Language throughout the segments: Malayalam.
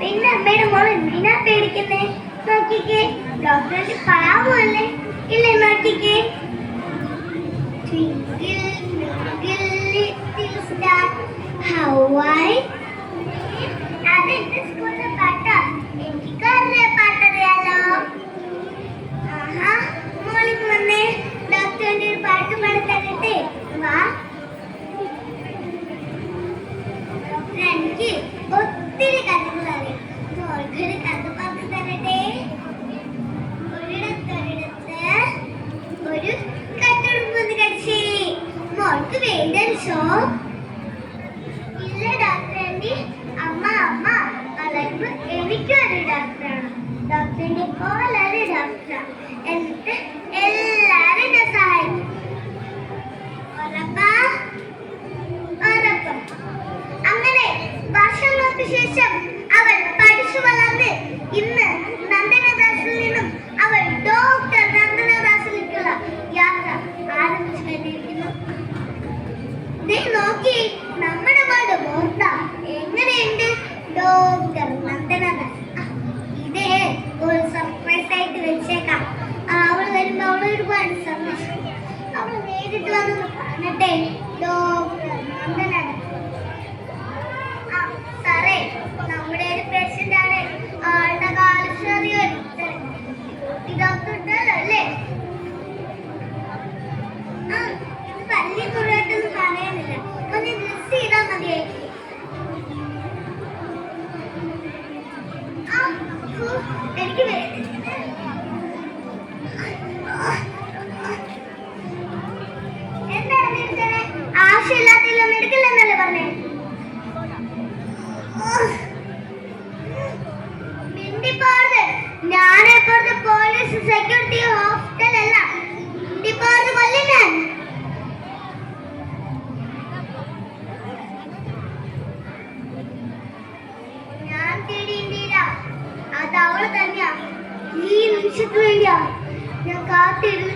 പിന്നെ അമ്മയുടെ മോൾ എന്തിനാ പേടിക്കുന്നേ? നോക്കിക്കേ. ഡോക്ടർ പാവല്ലേ ഇല്ലേ നോക്കിക്കേ. എനിക്കൊരു ഡോക്ടറാണ് ഡോക്ടറിന്റെ പോലെ ഒരു ഡോക്ടറാണ് പോലീസ് സെക്യൂരിറ്റി ഹോസ്പിറ്റൽ അല്ല. ഡിപ്പാർട്ട്മെന്റ് ഞാൻ പ്രതീക്ഷയ്ക്ക് വേണ്ടിയാ? ഞാൻ കാത്തിരുന്ന്.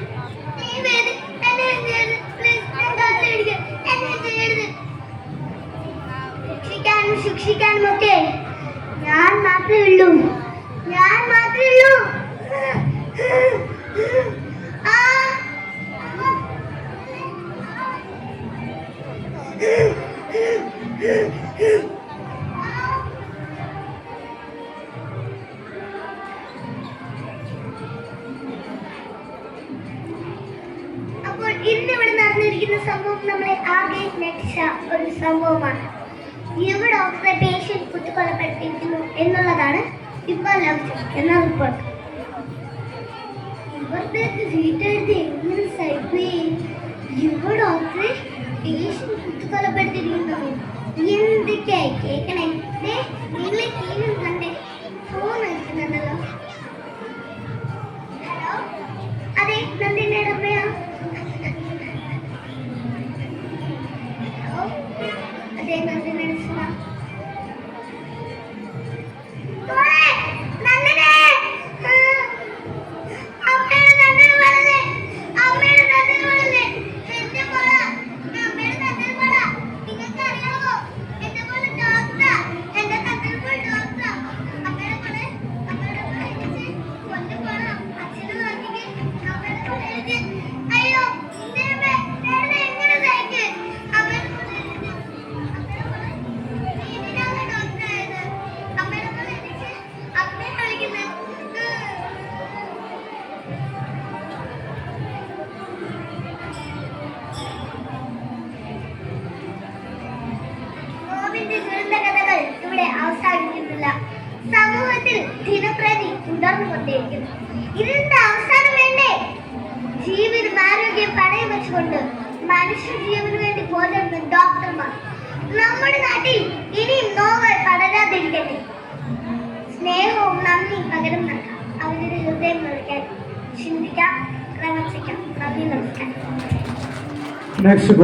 ശിക്ഷിക്കാനും ശിക്ഷിക്കാനും ഒക്കെ ഞാൻ മാത്രമേ ഉള്ളൂ. ഞാൻ മാത്രമേ ഉള്ളൂ. ഈ സംഭവം നമ്മളെ ആകെ ഞെട്ടിച്ച ഒരു സംഭവമാണ്. ഇവിടെ ഒബ്സർവേഷൻ കുത്തിക്കൊലപ്പെട്ടിരിക്കുന്നു എന്നുള്ളതാണ് ഇപ്പോൾ ലഭിച്ചിരിക്കുന്ന റിപ്പോർട്ട്. ഇവരുടെയൊക്കെ വീട്ടെടുത്ത് എങ്ങനെ സൈഡ് ഇവിടെ ഒബ്സർവേഷൻ കുത്തിക്കൊലപ്പെട്ടിരിക്കുന്നു എന്തൊക്കെയായി? കേൾക്കണേ നിങ്ങൾ ദുരന്തകഥകൾ ഇവിടെ അവസാനിക്കുന്നില്ല. സമൂഹത്തിൽ ദിനപ്രതി തുടർന്നുകൊണ്ടേയിരിക്കും ഇതിന്റെ അവസാനം വേണ്ടേ? ജീവിതം ആരോഗ്യം പണയം വെച്ചുകൊണ്ട് മനുഷ്യ ജീവന് വേണ്ടി പോരുന്ന ഡോക്ടർമാർ. നമ്മുടെ നാട്ടിൽ ഇനിയും നോവൽ പടരാതിരിക്കട്ടെ. സ്നേഹവും നന്ദിയും പകരം നൽകാം. അവരുടെ ഹൃദയം നിറയ്ക്കാൻ ചിന്തിക്കാം പ്രവർത്തിക്കാം നന്ദി നമസ്കാരം